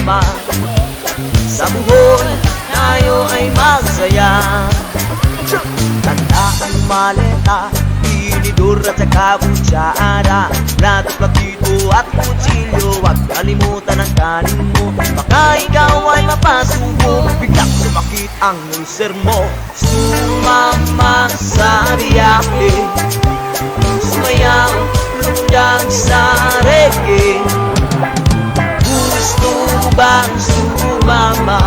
sumama Sa buhol tayo ay magsaya Tanda ang maleta Tinidor at saka butsara Plato, platito at kutsilyo Huwag kalimutan ang kanin mo. Baka ikaw ay mapasubo Biglang sumakit ang ulcer mo. Sumama sa biyahe Sumayang lumundang sa bang sumama